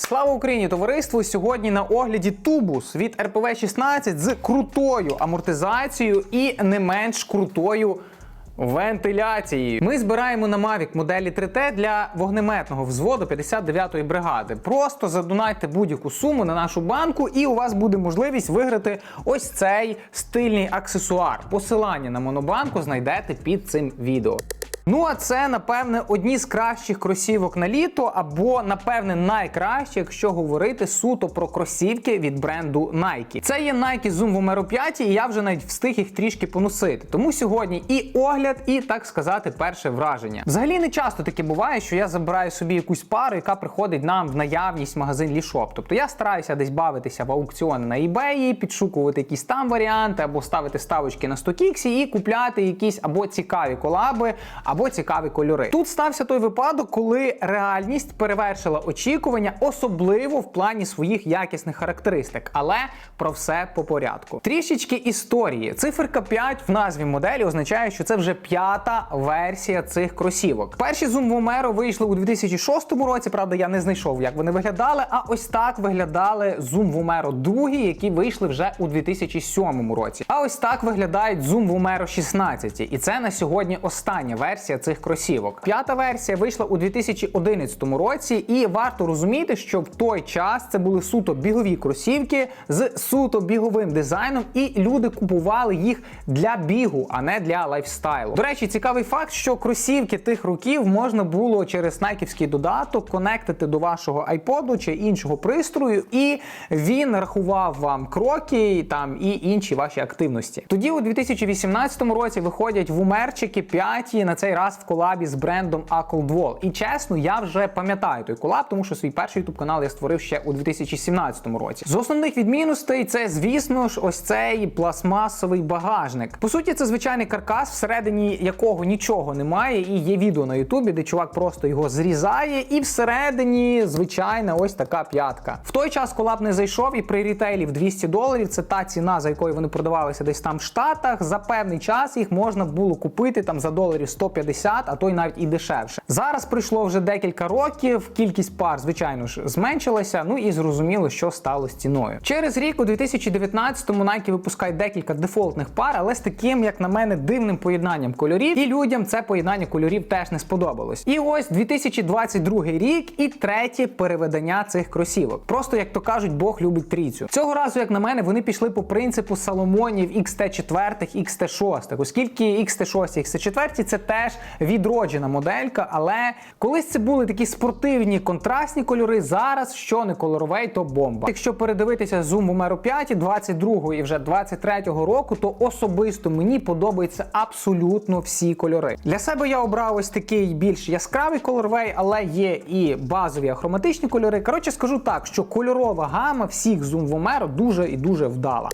Слава Україні, товариство! Сьогодні на огляді тубус від РПВ 16 з крутою амортизацією і не менш крутою вентиляцією. Ми збираємо на Mavic моделі 3T для вогнеметного взводу 59-ї бригади. Просто задонайте будь-яку суму на нашу банку, і у вас буде можливість виграти ось цей стильний аксесуар. Посилання на монобанку знайдете під цим відео. Ну, а це, напевне, одні з кращих кросівок на літо, або, напевне, найкращі, якщо говорити суто про кросівки від бренду Nike. Це є Nike Zoom Vomero 5, і я вже навіть встиг їх трішки поносити. Тому сьогодні і огляд, і так сказати, перше враження. Взагалі не часто таке буває, що я забираю собі якусь пару, яка приходить нам в наявність магазин Лішоп. Тобто я стараюся десь бавитися в аукціони на eBay, підшукувати якісь там варіанти, або ставити ставочки на 100 кіксі і купляти якісь або цікаві колаби, цікаві кольори. Тут стався той випадок, коли реальність перевершила очікування, особливо в плані своїх якісних характеристик. Але про все по порядку. Трішечки історії. Циферка 5 в назві моделі означає, що це вже п'ята версія цих кросівок. Перші Zoom Vomero вийшли у 2006 році. Правда, я не знайшов, як вони виглядали. А ось так виглядали Zoom Vomero 2, які вийшли вже у 2007 році. А ось так виглядають Zoom Vomero 16. І це на сьогодні остання версія цих кросівок. П'ята версія вийшла у 2011 році, і варто розуміти, що в той час це були суто бігові кросівки з суто біговим дизайном, і люди купували їх для бігу, а не для лайфстайлу. До речі, цікавий факт, що кросівки тих років можна було через найківський додаток конектити до вашого айподу чи іншого пристрою, і він рахував вам кроки там і інші ваші активності. Тоді у 2018 році виходять вумерчики п'яті на цей раз в колабі з брендом Wall. І чесно, я вже пам'ятаю той колаб, тому що свій перший ютуб канал я створив ще у 2017 році. З основних відмінностей це, звісно ж, ось цей пластмасовий багажник. По суті, це звичайний каркас, всередині якого нічого немає, і є відео на Ютубі, де чувак просто його зрізає, і всередині звичайна ось така п'ятка. В той час колаб не зайшов, і при рітейлі в 200 доларів це та ціна, за якою вони продавалися десь там в Штатах. За певний час їх можна було купити там за доларів 150, а то й навіть і дешевше. Зараз пройшло вже декілька років. Кількість пар, звичайно ж, зменшилася. Ну і зрозуміло, що стало з ціною. Через рік, у 2019-му Nike випускає декілька дефолтних пар, але з таким, як на мене, дивним поєднанням кольорів. І людям це поєднання кольорів теж не сподобалось. І ось 2022 рік і третє переведення цих кросівок. Просто як то кажуть, Бог любить трійцю. Цього разу, як на мене, вони пішли по принципу Соломонів XT4, XT6, оскільки XT6 і XT4 це теж відроджена моделька, але колись це були такі спортивні контрастні кольори. Зараз що не кольоровий, то бомба. Якщо передивитися Zoom Vomero 5 22 і вже 23-го року, то особисто мені подобаються абсолютно всі кольори. Для себе я обрав ось такий більш яскравий кольоровий, але є і базові ахроматичні кольори. Коротше, скажу так, що кольорова гама всіх Zoom Vomero дуже і дуже вдала.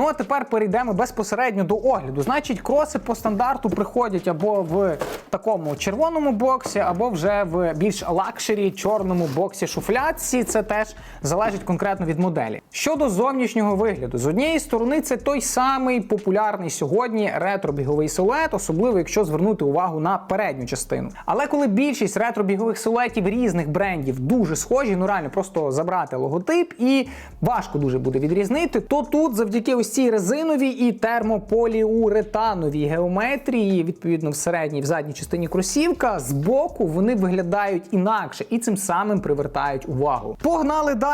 Ну а тепер перейдемо безпосередньо до огляду. Значить, кроси по стандарту приходять або в такому червоному боксі, або вже в більш лакшері чорному боксі шуфлятці. Це теж залежить конкретно від моделі. Щодо зовнішнього вигляду, з однієї сторони, це той самий популярний сьогодні ретро-біговий силует, особливо якщо звернути увагу на передню частину. Але коли більшість ретро-бігових силуетів різних брендів дуже схожі, ну реально просто забрати логотип і важко дуже буде відрізнити, то тут завдяки ось цій резиновій і термополіуретановій геометрії, відповідно в середній в задній частині кросівка, з боку вони виглядають інакше і цим самим привертають увагу. Погнали далі.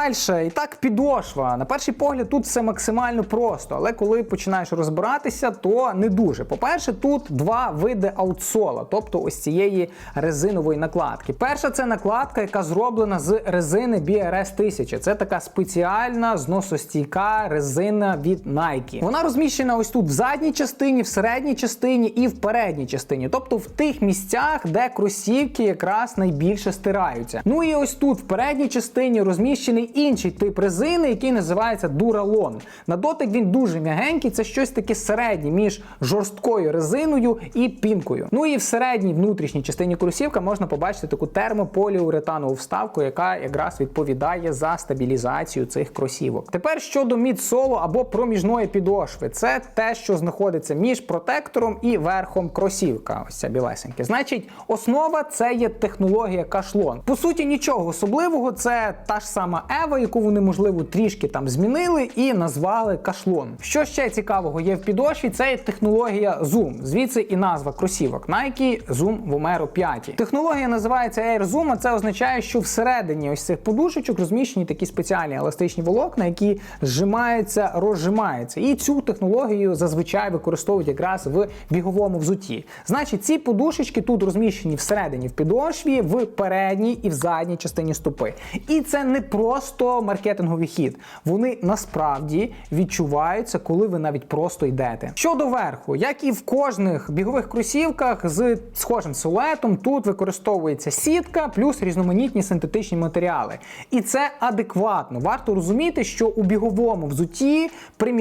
І так, підошва. На перший погляд, тут все максимально просто, але коли починаєш розбиратися, то не дуже. По-перше, тут два види аутсола, тобто ось цієї резинової накладки. Перша це накладка, яка зроблена з резини BRS 1000. Це така спеціальна зносостійка резина від Nike. Вона розміщена ось тут в задній частині, в середній частині і в передній частині, тобто в тих місцях, де кросівки якраз найбільше стираються. Ну і ось тут в передній частині розміщений інший тип резини, який називається Duralon. На дотик він дуже м'ягенький, це щось таке середнє між жорсткою резиною і пінкою. Ну і в середній внутрішній частині кросівка можна побачити таку термополіуретанову вставку, яка якраз відповідає за стабілізацію цих кросівок. Тепер щодо мідсолу або проміжного допоміжної підошви. Це те, що знаходиться між протектором і верхом кросівка. Ось ця білесенька. Значить, основа це є технологія кашлон. По суті, нічого особливого. Це та ж сама Ева, яку вони можливо трішки там змінили і назвали кашлон. Що ще цікавого є в підошві? Це є технологія Zoom. Звідси і назва кросівок Nike Zoom Vomero 5. Технологія називається Air Zoom, а це означає, що всередині ось цих подушечок розміщені такі спеціальні еластичні волокна, які зжимаються, розжимаються. І цю технологію зазвичай використовують якраз в біговому взутті. Значить, ці подушечки тут розміщені всередині в підошві, в передній і в задній частині стопи. І це не просто маркетинговий хід. Вони насправді відчуваються, коли ви навіть просто йдете. Щодо верху, як і в кожних бігових кросівках з схожим силуетом, тут використовується сітка плюс різноманітні синтетичні матеріали. І це адекватно. Варто розуміти, що у біговому взутті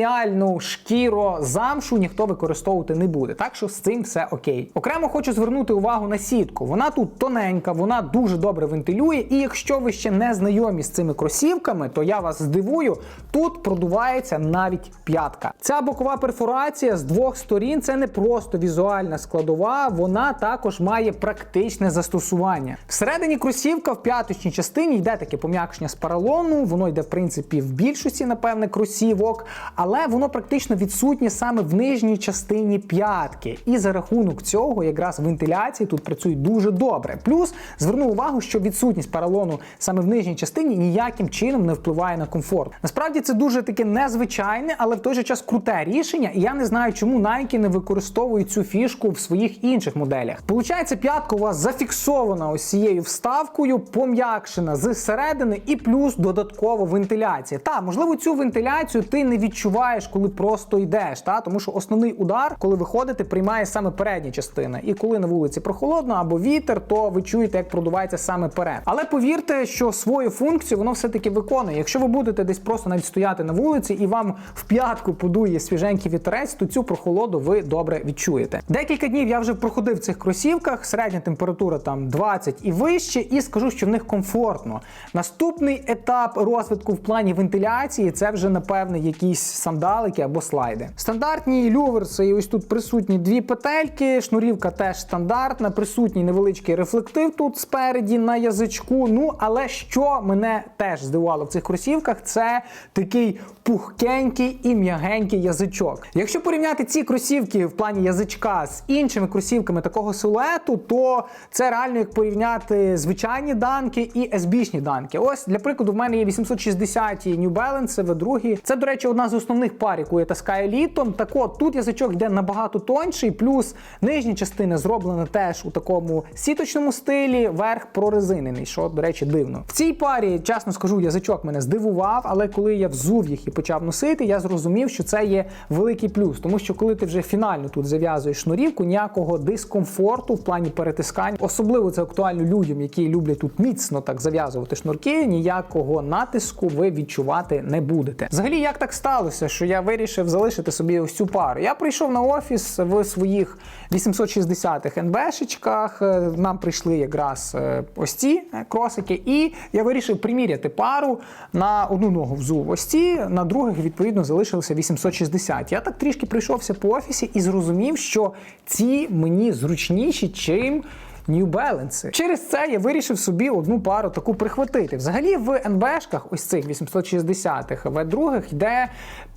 преміальну шкіро замшу ніхто використовувати не буде. Так що з цим все окей. Окремо хочу звернути увагу на сітку. Вона тут тоненька, вона дуже добре вентилює. І якщо ви ще не знайомі з цими кросівками, то я вас здивую, тут продувається навіть п'ятка. Ця бокова перфорація з двох сторін це не просто візуальна складова, вона також має практичне застосування. Всередині кросівка в п'яточній частині йде таке пом'якшення з поролону, воно йде в принципі в більшості, напевне, кросівок, але воно практично відсутнє саме в нижній частині п'ятки. І за рахунок цього якраз вентиляції тут працюють дуже добре. Плюс зверну увагу, що відсутність поролону саме в нижній частині ніяким чином не впливає на комфорт. Насправді це дуже таке незвичайне, але в той же час круте рішення. І я не знаю, чому Nike не використовують цю фішку в своїх інших моделях. Получається, п'ятка у вас зафіксована ось цією вставкою, пом'якшена з середини, і плюс додатково вентиляція. Та можливо, цю вентиляцію ти не відчуваєш, коли просто йдеш. Та тому що основний удар, коли виходите, приймає саме передня частина. І коли на вулиці прохолодно або вітер, то ви чуєте, як продувається саме перед. Але повірте, що свою функцію воно все-таки виконує. Якщо ви будете десь просто навіть стояти на вулиці і вам в п'ятку подує свіженький вітерець, то цю прохолоду ви добре відчуєте. Декілька днів я вже проходив в цих кросівках, середня температура там 20 і вище, і скажу, що в них комфортно. Наступний етап розвитку в плані вентиляції це вже напевне якісь сандалики або слайди. Стандартні люверси, і ось тут присутні дві петельки, шнурівка теж стандартна, присутній невеличкий рефлектив тут спереді на язичку. Ну але що мене теж здивувало в цих кросівках, це такий пухкенький і м'ягенький язичок. Якщо порівняти ці кросівки в плані язичка з іншими кросівками такого силуету, то це реально як порівняти звичайні данки і SB-шні данки. Ось для прикладу, в мене є 860 New Balance V2. Це, до речі, одна з основних пар, яку я таскаю літом. Так от тут язичок йде набагато тонший, плюс нижня частина зроблена теж у такому сіточному стилі, верх прорезинений, що, до речі, дивно. В цій парі, чесно скажу, язичок мене здивував, але коли я взув їх і почав носити, я зрозумів, що це є великий плюс, тому що коли ти вже фінально тут зав'язуєш шнурівку, ніякого дискомфорту в плані перетискань, особливо це актуально людям, які люблять тут міцно так зав'язувати шнурки, ніякого натиску ви відчувати не будете. Взагалі, як так сталося, що я вирішив залишити собі ось цю пару? Я прийшов на офіс в своїх 860-х НБшечках. е, Нам прийшли якраз е, ось ці е, кросики, і я вирішив приміряти пару на одну ногу взув ось ці, на других відповідно залишилося 860. Я так трішки прийшовся по офісі і зрозумів, що ці мені зручніші, чим. New Balance. Через це я вирішив собі одну пару таку прихватити. Взагалі в НБшках, ось цих 860-х, в других йде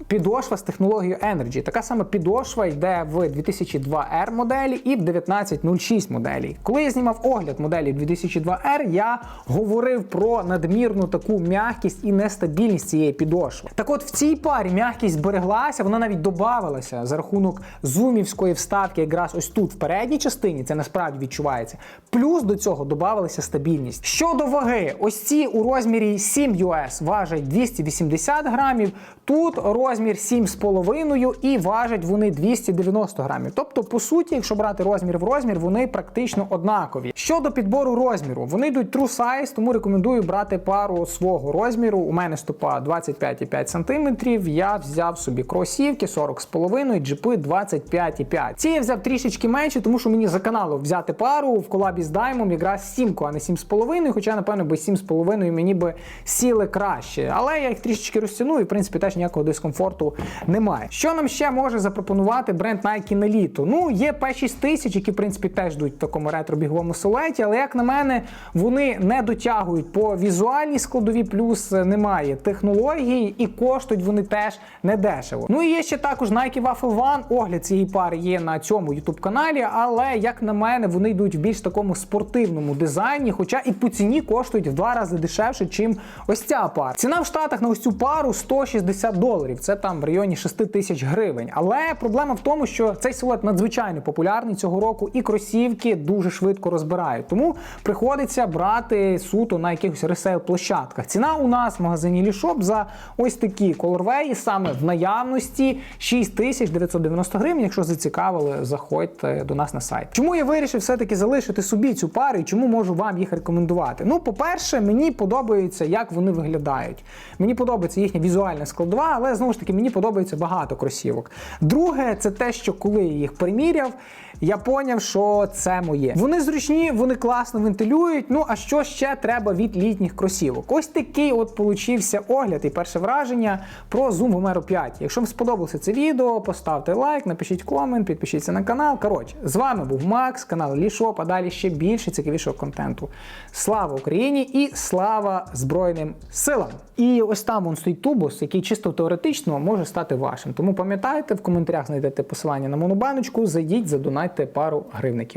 підошва з технологією Energy. Така сама підошва йде в 2002R моделі і в 1906 моделі. Коли я знімав огляд моделі 2002R, я говорив про надмірну таку м'якість і нестабільність цієї підошви. Так от в цій парі м'якість збереглася, вона навіть додавалася за рахунок зумівської вставки, якраз ось тут в передній частині, це насправді відчувається. Плюс до цього додавалася стабільність. Щодо ваги, ось ці у розмірі 7 US важать 280 грамів. Тут розмір 7,5 і важать вони 290 грамів. Тобто, по суті, якщо брати розмір в розмір, вони практично однакові. Щодо підбору розміру, вони йдуть true size, тому рекомендую брати пару свого розміру. У мене стопа 25,5 см. Я взяв собі кросівки 40,5, джипи 25,5. Ці я взяв трішечки менше, тому що мені за каналу взяти пару колабі з Даймом якраз 7, а не 7,5, хоча, напевно, би 7,5 мені би сіли краще. Але я їх трішечки розтягну і, в принципі, теж ніякого дискомфорту немає. Що нам ще може запропонувати бренд Nike на літо? Ну, є P6000, які, в принципі, теж йдуть в такому ретро-біговому силуеті, але, як на мене, вони не дотягують по візуальній складові, плюс немає технологій і коштують вони теж не дешево. Ну і є ще також Nike Waffle One. Огляд цієї пари є на цьому youtube каналі, але як на мене, вони йдуть в більш такому спортивному дизайні, хоча і по ціні коштують в два рази дешевше, чим ось ця пара. Ціна в Штатах на ось цю пару 160 доларів. Це там в районі 6 тисяч гривень. Але проблема в тому, що цей силует надзвичайно популярний цього року, і кросівки дуже швидко розбирають. Тому приходиться брати суто на якихось ресейл площадках. Ціна у нас в магазині Лішоп за ось такі колорвеї саме в наявності 6990 гривень. Якщо зацікавили, заходьте до нас на сайт. Чому я вирішив все-таки залишити собі цю пару і чому можу вам їх рекомендувати? Ну, по-перше, мені подобається, як вони виглядають. Мені подобається їхня візуальна складова, але знову ж таки мені подобається багато кросівок. Друге, це те, що коли я їх приміряв, я поняв, що це моє. Вони зручні, вони класно вентилюють. Ну а що ще треба від літніх кросівок? Ось такий от получився огляд і перше враження про Zoom Vomero 5. Якщо вам сподобалося це відео, поставте лайк, напишіть комент, підпишіться на канал. Коротше, з вами був Макс, канал Лішоп, а далі ще більше цікавішого контенту. Слава Україні і слава Збройним силам! І ось там вон стоїть тубус, який чисто теоретично може стати вашим. Тому пам'ятайте, в коментарях знайдете посилання на монобаночку, зайдіть, задонайте пару гривників.